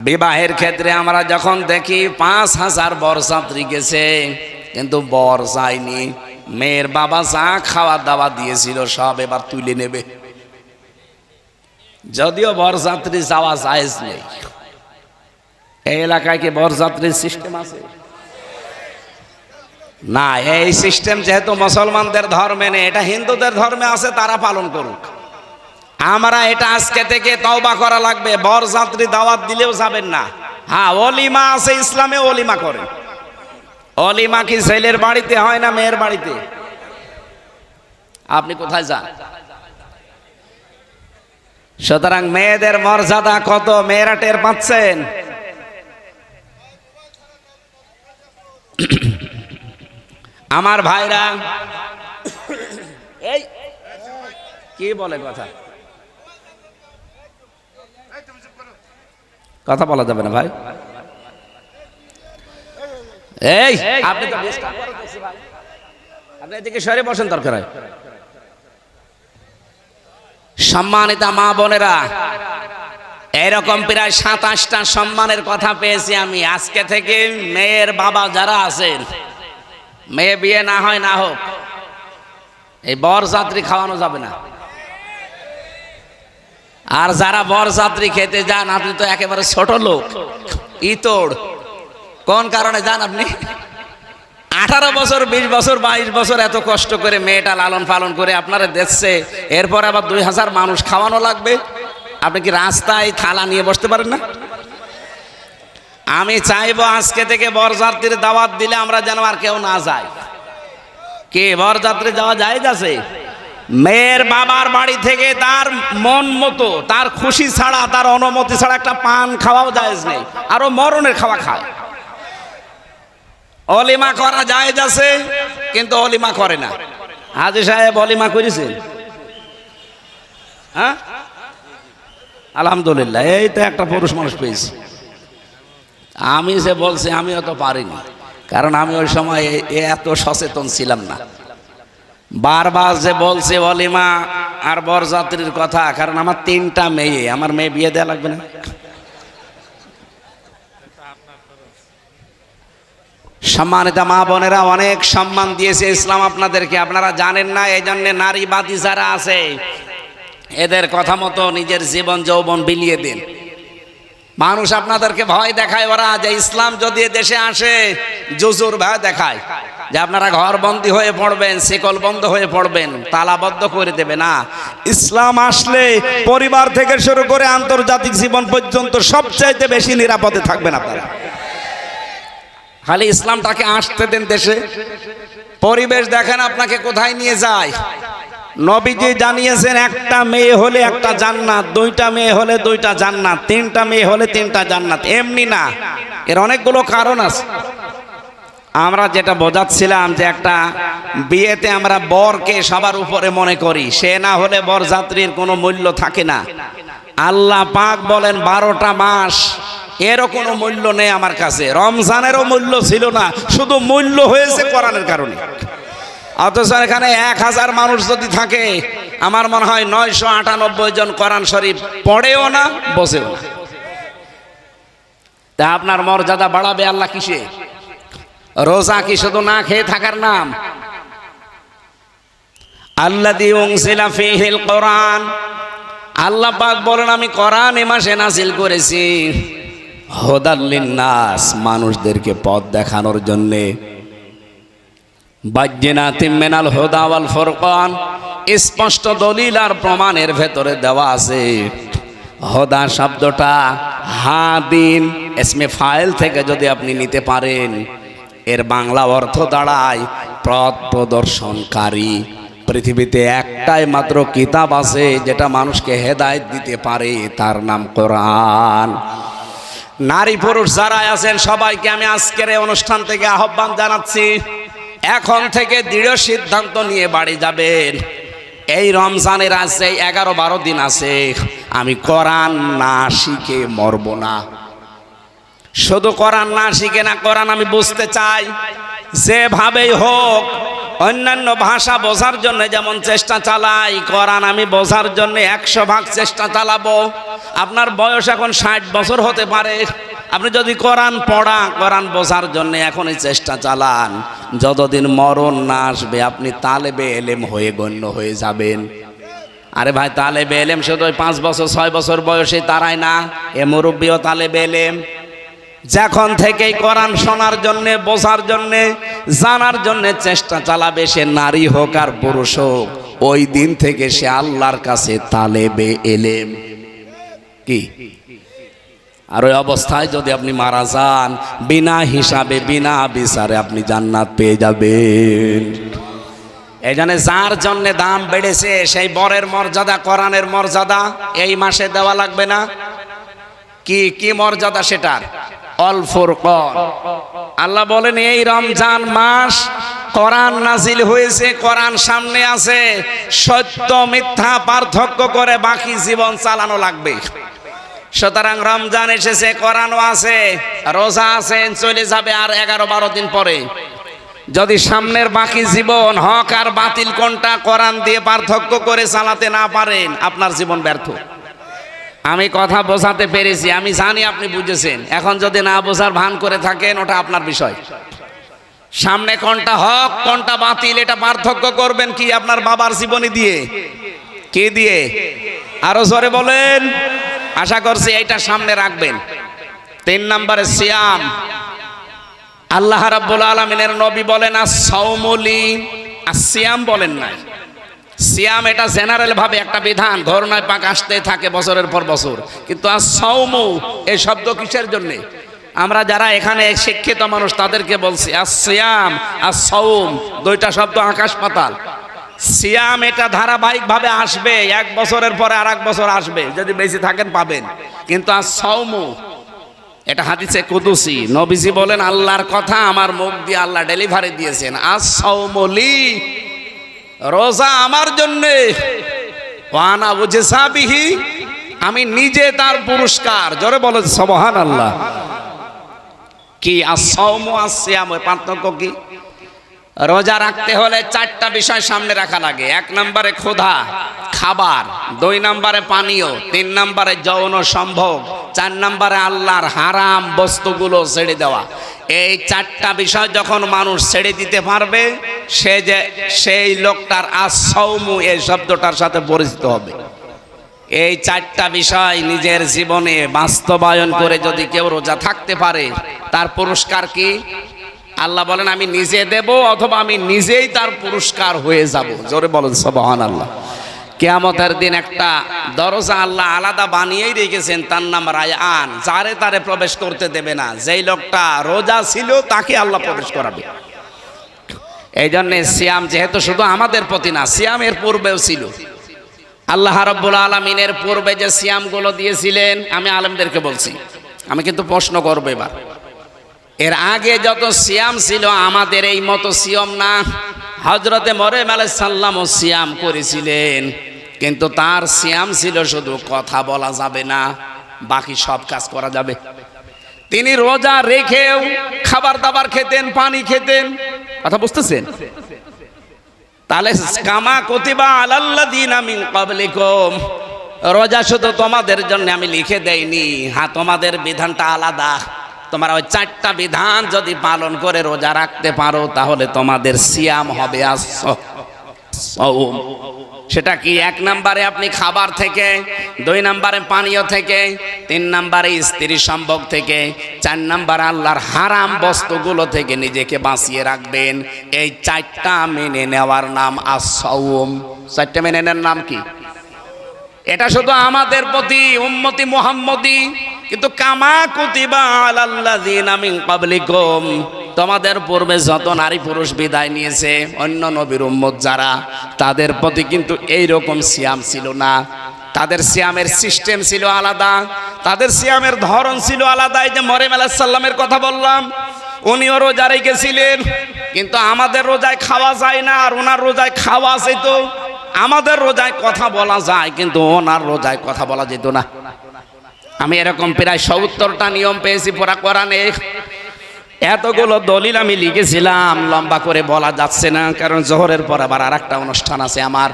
বিবাহের ক্ষেত্রে আমরা যখন দেখি পাঁচ হাজার বরযাত্রী গেছে, কিন্তু বর যায়নি। মেয়ের বাবা যা খাওয়া দাওয়া দিয়েছিল সব এবার তুলে নেবে। যদিও বরযাত্রী যাওয়া জায়েজ নেই। এই এলাকায় কি বরযাত্রীর সিস্টেম আছে? না, এই সিস্টেম যেহেতু মুসলমানদের ধর্মে নেই, এটা হিন্দুদের ধর্মে আছে, তারা পালন করুক। আমরা এটা আজকে থেকে তওবা করা লাগবে। বরযাত্রী দাওয়াত দিলেও যাবেন না। হ্যাঁ অলিমা আছে, ইসলামে অলিমা করে। অলিমা কি ছেলের বাড়িতে হয় না মেয়ের বাড়িতে? আপনি কোথায় যান? সুতরাং মেয়েদের মর্যাদা কত? মেয়েরা টের পাচ্ছেন? আমার ভাইরা, এই, কি বলে কথা? কথা বলা যাবে না ভাই। এই, আপনি তো বেশ কাম করে দিয়েছি ভাই। আপনি এদিকে সরে বসেন দরকার হয়। সম্মানিতা মা বোনেরা, এরকম প্রায় সাতাশটা সম্মানের কথা পেয়েছি আমি। আজকে থেকে মেয়ের বাবা যারা আছেন, মেয়ে বিয়ে না হয় না হোক, এই বরযাত্রী খাওয়ানো যাবে না। আর যারা বরযাত্রী খেতে যান, আপনি তো একেবারে ছোট লোক। ইতোড় কোন কারণে যান আপনি? আঠারো বছর, বিশ বছর, বাইশ বছর এত কষ্ট করে মেয়েটা লালন পালন করে আপনারা দেখছে, এরপর আবার দুই হাজার মানুষ খাওয়ানো লাগবে। আপনি কি রাস্তায় থালা নিয়ে বসতে পারেন না? আমি চাইব আজকে থেকে বরযাত্রীর দাওয়াত দিলে আমরা যেন আর কেউ না যাই। কে বরযাত্রী যাওয়া যায় আছে মেয়ের বাবার বাড়ি থেকে তার মন মতো, তার খুশি ছাড়া, তার অনুমতি ছাড়া একটা পান খাওয়াও জায়েজ নেই। আরও মরণের খাওয়া খায়। অলিমা করা যায় আছে, কিন্তু অলিমা করে না। হাজি সাহেব অলিমা করেছেন? হ্যাঁ? আলহামদুলিল্লাহ, এই তো একটা পুরুষ মানুষ পেয়েছি। আমি যে বলছি, আমিও তো পারিনি। কারণ আমি ওই সময় এত সচেতন ছিলাম না। বারবার যে বলছে, অলিমা, আর বরযাত্রীর কথা, কারণ আমার তিনটা মেয়ে, আমার মেয়ে বিয়ে দেওয়া লাগবে না। সম্মানিত মা বোনেরা, অনেক সম্মান দিয়েছে ইসলাম আপনাদেরকে। আপনারা জানেন না এই জন্য নারীবাদী যারা আছে, এদের কথা মতো নিজের জীবন, যৌবন বিলিয়ে দিন। মানুষ আপনাদেরকে ভয় দেখায়, ওরা যে ইসলাম যদি দেশে আসে জুজুর ভয় দেখায়। যে আপনারা ঘর বন্দি হয়ে পড়বেন, শিকল বন্ধ হয়ে পড়বেন, তালাবদ্ধ করে দেবে, না। ইসলাম আসলে পরিবার থেকে শুরু করে আন্তর্জাতিক জীবন পর্যন্ত সবচাইতে বেশি নিরাপদে থাকবেন আপনারা। খালি ইসলামটাকে আসতে দেন দেশে। পরিবেশ দেখেন আপনাকে কোথায় নিয়ে যায়। নবীজি জানিয়েছেন, একটা মেয়ে হলে একটা জান্নাত, দুইটা মেয়ে হলে দুইটা জান্নাত, তিনটা মেয়ে হলে তিনটা জান্নাত, এমনি না। এর অনেকগুলো কারণ আছে। আমরা যেটা বোঝাচ্ছিলাম যে একটা বিয়েতে আমরা বরকে সবার উপরে মনে করি, সে না হলে বরযাত্রীর কোনো মূল্য থাকে না। আল্লাহ পাক বলেন, বারোটা মাস এরও কোনো মূল্য নেই আমার কাছে। রমজানেরও মূল্য ছিল না, শুধু মূল্য হয়েছে কোরআনের কারণে। অথচ এখানে এক হাজার মানুষ যদি থাকে, আমার মনে হয় নয়শো আটানব্বই জন কোরআন শরীফ পড়েও না বসেও না। তা আপনার মর্যাদা বাড়াবে আল্লাহ কিসে? রোজা কি শুধু না খেয়ে থাকার নাম? আল্লাদি উংসিলা ফিহিল কোরআন। আল্লাহ পাক বলেন, আমি কোরআন এ মাসে নাসিল করেছি। হোদাল্লিন নাস মানুষদেরকে পথ দেখানোর জন্যে। বাজ্যেনাতিম মেনাল হোদাওয়াল ফরকান। স্পষ্ট দলিল আর প্রমাণের ভেতরে দেওয়া আছে। হোদা শব্দটা হাদিন এসমে ফাইল থেকে যদি আপনি নিতে পারেন, এর বাংলা অর্থ দাঁড়ায় পথ প্রদর্শনকারী। পৃথিবীতে একটাই মাত্র কিতাব আছে, যেটা মানুষকে হেদায়েত দিতে পারে, তার নাম কোরআন। নারী পুরুষ যারা আছেন, সবাইকে আমি আজকের এই অনুষ্ঠান থেকে আহ্বান জানাচ্ছি। এখন থেকে দৃঢ় সিদ্ধান্ত নিয়ে বাড়ি যাবেন। এই রমজানের আছে এগারো বারো দিন আছে, আমি কোরআন না শিখে মরব না। শুধু কোরআন না শিখে না, কোরআন আমি বুঝতে চাই। যেভাবেই হোক, অন্যান্য ভাষা বোঝার জন্য যেমন চেষ্টা চালাই, কোরআন আমি বোঝার জন্য একশো ভাগ চেষ্টা চালাবো। আপনার বয়স এখন ষাট বছর হতে পারে। আপনি যদি কোরআন পড়া কোরআন বোঝার জন্য এখনই চেষ্টা চালান। যতদিন মরণ না আসবে, আপনি তালেবে এলেম হয়ে গণ্য হয়ে যাবেন। আরে ভাই, তালেবে এলেম শুধু পাঁচ বছর, ছয় বছর বয়সে তারাই না, এ মুরব্বীও তালেবে এলেম। যখন থেকেই কোরআন শোনার জন্যে, বোঝার জন্যে, জানার জন্যে চেষ্টা চালাবে, সে নারী হোক আর পুরুষ হোক, ওই দিন থেকে সে আল্লাহর কাছে তালেবে এলেম। কি? আর ওই অবস্থায় যদি আপনি মারা যান, বিনা হিসাবে, বিনা বিচারে আপনি জান্নাত পেয়ে যাবেন। এই জন্য যার জন্য দাম বেড়েছে, সেই বরের মর্যাদা, কোরআনের মর্যাদা, এই মাসে দেওয়া লাগবে না? কি কি মর্যাদা সেটার? অল্পর কর আল্লাহ বলেন, এই রমজান মাস কোরআন নাজিল হয়েছে, কোরআন সামনে আছে, সত্য মিথ্যা পার্থক্য করে বাকি জীবন চালানো লাগবে। সুতরাং রমজান এসেছে, কোরআনও আছে, রোজা আছে, চলে যাবে আর এগারো বারো দিন পরে। যদি সামনের বাকি জীবন, হক আর বাতিল কোনটা কোরআন দিয়ে পার্থক্য করে চালাতে না পারেন, আপনার জীবন ব্যর্থ। আমি কথা বোঝাতে পেরেছি, আমি জানি আপনি বুঝেছেন। এখন যদি না বোঝার ভান করে থাকেন, ওটা আপনার বিষয়। সামনে কোনটা হক, কোনটা বাতিল, এটা পার্থক্য করবেন কি আপনার বাবার জীবনী দিয়ে? কে দিয়ে? আরও জোরে বলেন। আশা করছি এইটা সামনে রাখবেন। তিন নম্বরে সিয়াম। আল্লাহ রাব্বুল আলমিনের নবী বলেন সৌমলি আর সিয়াম বলেন নাই। সিয়াম এটা জেনারেল ভাবে একটা বিধান, ঘরনায় পাক আসতে থাকে বছরের পর বছর। কিন্তু আর সৌমু এই শব্দ কিসের জন্যে? আমরা যারা এখানে শিক্ষিত মানুষ, তাদেরকে বলছি আর সিয়াম আর সৌম দুইটা শব্দ আকাশ পাতাল। সিয়াম এটা ধারাবাহিকভাবে আসবে, এক বছরের পরে আর বছর আসবে, যদি বেশি থাকেন পাবেন। কিন্তু আর সৌমু এটা হাদিসে কুদুসি, নবীজি বলেন, আল্লাহর কথা আমার মুখ দিয়ে আল্লাহ ডেলিভারি দিয়েছেন। আজ সৌমলি রোজা আমার জন্যে ওয়ানা বুঝে সাবিহি আমি নিজে তার পুরস্কার। জোরে বলে সবহান আল্লাহ কি আসম আসিয়াম ওই পার্থক্য কি? রোজা রাখতে হলে চারটা বিষয় সামনে রাখা লাগে। এক নম্বরে ক্ষুধা, খাবার, দুই নম্বরে পানীয়, তিন নম্বরে যৌন সম্ভব চার নম্বরে আল্লাহর হারাম বস্তুগুলো ছেড়ে দেওয়া। এই চারটা বিষয় যখন মানুষ ছেড়ে দিতে পারবে, সে যে, সেই লোকটার আসৌমু এই শব্দটার সাথে পরিচিত হবে। এই চারটা বিষয় নিজের জীবনে বাস্তবায়ন করে যদি কেউ রোজা থাকতে পারে, তার পুরস্কার কি? আল্লাহ বলেন, আমি নিজে দেব অথবা আমি নিজেই তার পুরস্কার হয়ে যাব। জোরে বলেন সবহান আল্লাহ কেয়ামতের দিন একটা দরজা আল্লাহ আলাদা বানিয়েই রেখেছেন, তার নাম রায়ান। যারে তারে প্রবেশ করতে দেবে না। যেই লোকটা রোজা ছিল, তাকে আল্লাহ প্রবেশ করাবে। এই জন্যে সিয়াম যেহেতু শুধু আমাদের প্রতি না, সিয়ামের পূর্বেও ছিল। আল্লাহ রব্বুল আলমিনের পূর্বে যে সিয়ামগুলো দিয়েছিলেন, আমি আলমদেরকে বলছি। আমি কিন্তু প্রশ্ন করব এবার। এর আগে যত সিয়াম ছিল, আমাদের এই মতো সিয়ম না। হজরতে মরেম আলাইসাল্লাম সিয়াম করেছিলেন। কিন্তু তার সিয়াম ছিল শুধু কথা বলা যাবে না, বাকি সব কাজ করা যাবে। তিনি রোজা রেখেও খাবার দাবার খেতেন, পানি খেতেন। কথা বুঝতেছেন? তাহলে কামা কতিবা আলাল্লাদিন আমি কাবলিকম রোজা শুধু তোমাদের জন্য আমি লিখে দেইনি হ্যাঁ তোমাদের বিধানটা আলাদা। তোমার ওই চারটা বিধান যদি পালন করে রোজা রাখতে পারো, তাহলে তোমাদের সিয়াম হবে। সেটা কি এক নম্বরে আপনি খাবার থেকে, দুই নম্বরে পানীয় থেকে, তিন নম্বরে স্ত্রী সম্ভব থেকে, চার নম্বর আল্লাহর হারাম বস্তুগুলো থেকে নিজেকে বাঁচিয়ে রাখবেন? এই চারটা মেনে নেওয়ার নাম আসৌম চারটা মেনে নেওয়ার নাম কি? এটা শুধু আমাদের প্রতি, উম্মতি মুহাম্মদি। কিন্তু কামা কুতিবা আলাল্লাযিনা মিন ক্বাবলিকুম, তোমাদের পূর্বে যত নারী পুরুষ বিদায় নিয়েছে, অন্য নবীর উম্মত যারা, তাদের প্রতি কিন্তু এই রকম সিয়াম ছিল না। তাদের সিয়ামের সিস্টেম ছিল আলাদা, তাদের সিয়ামের ধরন ছিল আলাদা। এই যে মরিম আলাহ সাল্লামের কথা বললাম, উনিও রোজা রেখেছিলেন, কিন্তু আমাদের রোজায় খাওয়া যায় না, আর ওনার রোজায় খাওয়া যেত। আমাদের রোজায় কথা বলা যায়, কিন্তু ওনার রোজায় কথা বলা যেত না। আমি এরকম প্রায় সত্তরটা নিয়ম পেয়েছি পড়া কোরআনে। এতগুলো দলিল আমি লিখেছিলাম, লম্বা করে বলা যাচ্ছে না, কারণ জোহরের পর আবার আর একটা অনুষ্ঠান আছে আমার।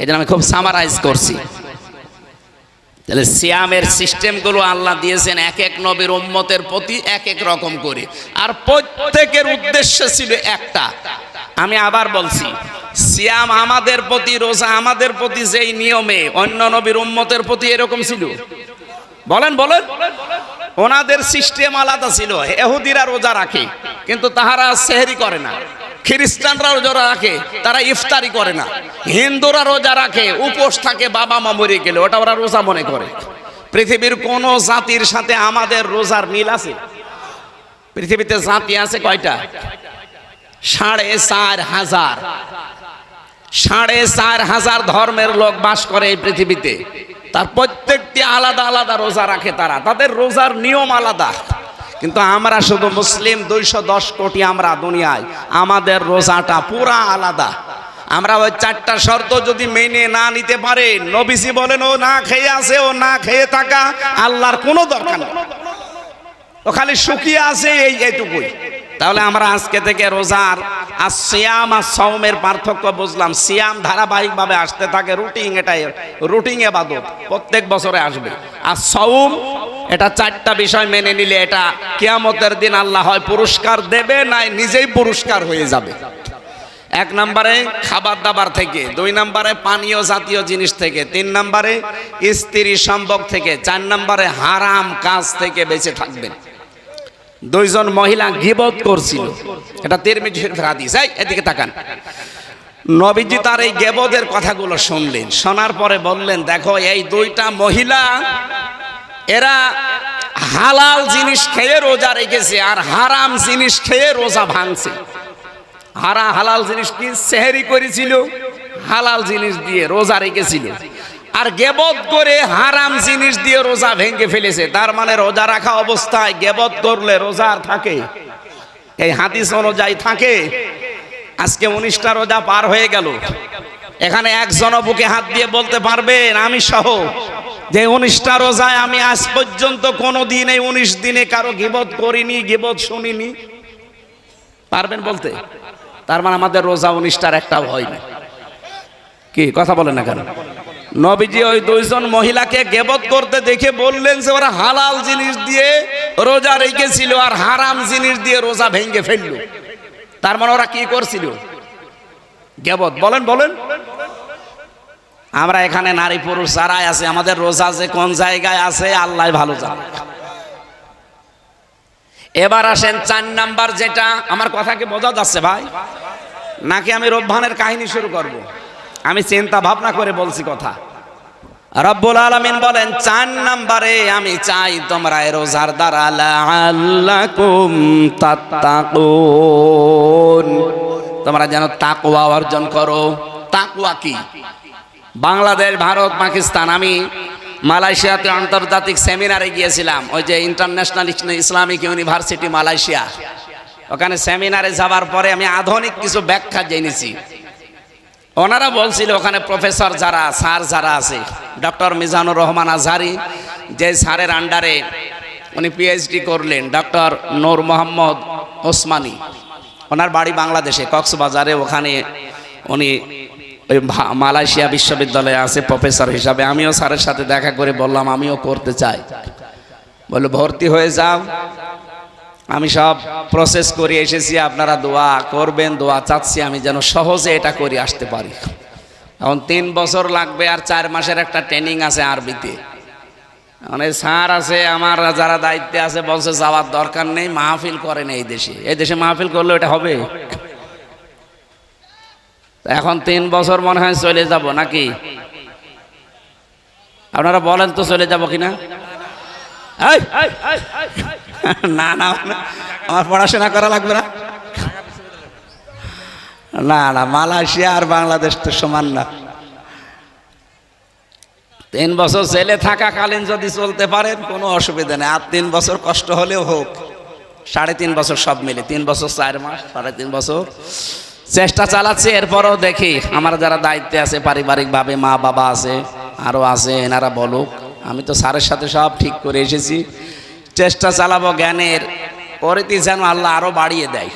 এই আমি খুব সামারাইজ করছি। তাহলে সিয়ামের সিস্টেমগুলো আল্লাহ দিয়েছেন এক এক নবীর উম্মতের প্রতি এক এক রকম করে। আর প্রত্যেকের উদ্দেশ্য ছিল একটা। আমি আবার বলছি, সিয়াম আমাদের প্রতি, রোজা আমাদের প্রতি যেই নিয়মে অন্য নবীর উম্মতের প্রতি এরকম ছিল? বলেন বলেন। ওনাদের সিস্টেম আলাদা ছিল, এহুদিরা রোজা রাখে, কিন্তু তাহারা সেহরি করে না। খ্রিস্টানরা রোজা রাখে, তারা ইফতারি করে না। হিন্দুরা রোজা রাখে, উপোস থাকে বাবা মা মরে গেলে, ওটা ওরা রোজা মনে করে। পৃথিবীর কোন জাতির সাথে আমাদের রোজার মিল আছে? পৃথিবীতে জাতি আছে কয়টা? সাড়ে চার হাজার। সাড়ে চার হাজার ধর্মের লোক বাস করে এই পৃথিবীতে। তার প্রত্যেকটি আলাদা আলাদা রোজা রাখে তারা। তাদের রোজার নিয়ম আলাদা। কিন্তু আমরা শুধু মুসলিম দুইশো দশ কোটি আমরা দুনিয়ায়। আমাদের রোজাটা পুরা আলাদা। আমরা ওই চারটা শর্ত যদি মেনে না নিতে পারে, নবীজি বলেন, ও না খেয়ে আসে ও না খেয়ে থাকা, আল্লাহর কোনো দরকার নেই। ও খালি শুকিয়ে আছে, এই এইটুকুই। তাহলে আমরা আজকে থেকে রোজার আর সিয়াম আর সৌমের পার্থক্য বুঝলাম। সিয়াম ধারাবাহিকভাবে আসতে থাকে রুটিন এটাই, রুটিন এবাদত, প্রত্যেক বছরে আসবে। আর সৌম এটা চারটা বিষয় মেনে নিলে এটা কিয়ামতের দিন আল্লাহ হয় পুরস্কার দেবে, নাই নিজেই পুরস্কার হয়ে যাবে। এক নম্বরে খাবার দাবার থেকে, দুই নম্বরে পানীয় জাতীয় জিনিস থেকে, তিন নম্বরে স্ত্রী সম্ভব থেকে, চার নম্বরে হারাম কাজ থেকে বেঁচে থাকবেন। দুইজন মহিলা গিবত করছিল। এটা তিরমিজি শরীফের হাদিস। এই, এদিকে তাকান। নবীজি তার এই গেবদের কথাগুলো শুনলেন। শোনার পরে বললেন, দেখো, এই দুইটা মহিলা, এরা হালাল জিনিস খেয়ে রোজা রেখেছে আর হারাম জিনিস খেয়ে রোজা ভাঙছে। হারা হালাল জিনিস কি সেহেরি করেছিল? হালাল জিনিস দিয়ে রোজা রেখেছিল। আর গেবত করে হারাম জিনিস দিয়ে রোজা ভেঙে ফেলেছে। তার মানে রোজা রাখা অবস্থায় গেবত করলে রোজা আর থাকে। এই হাদিস অনুযায়ী থাকে। আজকে উনিশটা রোজা পার হয়ে গেল। এখানে একজন বুকে হাত দিয়ে বলতে পারবেন আমি সহ। যে উনিশটা রোজায় আমি আজ পর্যন্ত কোনো দিন এই উনিশ দিনে কারও গিবত করিনি, গিবত শুনিনি। পারবেন বলতে? তার মানে আমাদের রোজা উনিশটার একটাও হয়নি কি, কথা বলেন না কেন? নবীজি ওই দুইজন মহিলাকে গেবত করতে দেখে বললেন যে ওরা হালাল জিনিস দিয়ে রোজা রেখেছিল আর হারাম জিনিস দিয়ে রোজা ভেঙে ফেলল। তার মানে ওরা কি করছিল? গেবত। বলেন বলেন। আমরা এখানে নারী পুরুষ যারাই আছে, আমাদের রোজা যে কোন জায়গায় আছে, আল্লাহ ভালো জানে। এবার আসেন চার নাম্বার যেটা, আমার কথা কি বোঝা যাচ্ছে ভাই? নাকি আমি রব্বানের কাহিনী শুরু করব। আমি চিন্তা ভাবনা করে বলছি কথা। রব্বুল আলমিন বলেন, চার নাম্বারে আমি চাই তোমরা এ রোজার দ্বারা তোমরা যেন তাকুয়া অর্জন করো। তাকুয়া কি? বাংলাদেশ, ভারত, পাকিস্তান। আমি মালয়েশিয়াতে আন্তর্জাতিক সেমিনারে গিয়েছিলাম, ওই যে ইন্টারন্যাশনাল ইসলামিক ইউনিভার্সিটি মালয়েশিয়া। ওখানে সেমিনারে যাওয়ার পরে আমি আধুনিক কিছু ব্যাখ্যা জেনেছি। ওনারা বলছিল, ওখানে প্রফেসর যারা স্যার যারা আছে ডক্টর মিজানুর রহমান আজহারি, যে স্যারের আন্ডারে উনি পিএইচডি করলেন ডক্টর নূর মোহাম্মদ ওসমানী। ওনার বাড়ি বাংলাদেশে, কক্সবাজারে ওখানে উনি ওই মালয়েশিয়া বিশ্ববিদ্যালয়ে আছে প্রফেসর হিসাবে। আমিও স্যারের সাথে দেখা করে বললাম, আমিও করতে চাই। বলে ভর্তি হয়ে যাও। আমি সব প্রসেস করে এসেছি, আপনারা দোয়া করবেন, দোয়া চাচ্ছি, আমি যেন সহজে এটা করে আসতে পারি। এখন তিন বছর লাগবে আর চার মাসের একটা ট্রেনিং আছে আরবিতে। মানে স্যার আছে, আমার যারা দায়িত্বে আছে, বলছে যাওয়ার দরকার নেই, মাহফিল করেন এই দেশে। এই দেশে মাহফিল করলে এটা হবে? এখন তিন বছর মনে হয় চলে যাব নাকি? আপনারা বলেন তো চলে যাব কিনা? না না আমার পড়াশোনা করা লাগবে না। না না, মালয়েশিয়া আর বাংলাদেশ তো সমান না। তিন বছর জেলে থাকাকালীন যদি চলতে পারেন, কোনো অসুবিধা নেই। আর তিন বছর কষ্ট হলেও হোক, সাড়ে তিন বছর সব মিলে। তিন বছর চার মাস, সাড়ে তিন বছর। চেষ্টা চালাচ্ছি, এরপরও দেখি। আমার যারা দায়িত্বে আছে, পারিবারিকভাবে মা বাবা আছে, আরও আছে, এনারা বলুক। আমি তো স্যারের সাথে সব ঠিক করে এসেছি। চেষ্টা চালাবো জ্ঞানের পরেতে যেন আল্লাহ আরও বাড়িয়ে দেয়।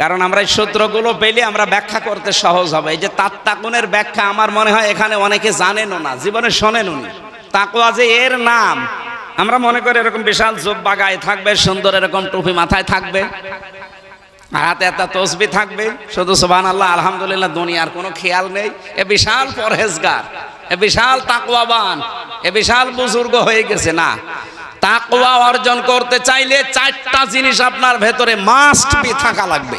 কারণ আমরা এই সূত্রগুলো পেলে আমরা ব্যাখ্যা করতে সহজ হবে। এই যে তাত্তাকুনের ব্যাখ্যা আমার মনে হয় এখানে অনেকে জানেনও না, জীবনে শোনেনও নি। তাকুয়া যে এর নাম, আমরা মনে করি এরকম বিশাল জোব্বা গায়ে থাকবে, সুন্দর এরকম টুপি মাথায় থাকবে। হাতে একটা তসবি থাকবে। শুধু সুবান আল্লাহ আলহামদুলিল্লাহ, দুনিয়ার কোনো খেয়াল নেই। এ বিশাল পরহেজগার, এ বিশাল তাকুয়াবান এ বিশাল বুজুর্গ হয়ে গেছে না। তাকুয়া অর্জন করতে চাইলে চারটা জিনিস আপনার ভেতরে মাস্ট বি থাকা লাগবে।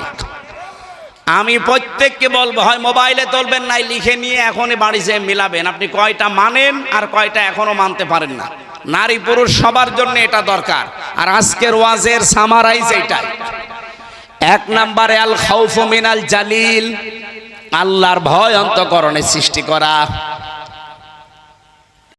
আমি প্রত্যেককে বলব, হয় মোবাইলে তুলবেন, নাই লিখে নিয়ে এখনই বাড়ি যেয়ে মিলাবেন। আপনি কয়টা মানেন আর কয়টা এখনও মানতে পারেন না। নারী পুরুষ সবার জন্য এটা দরকার। আর আজকের ওয়াজের সামারাইজ এইটাই। এক নম্বরে আল খাউফ মিনাল জালিল। আল্লাহর ভয় অন্তকরণে সৃষ্টি করা।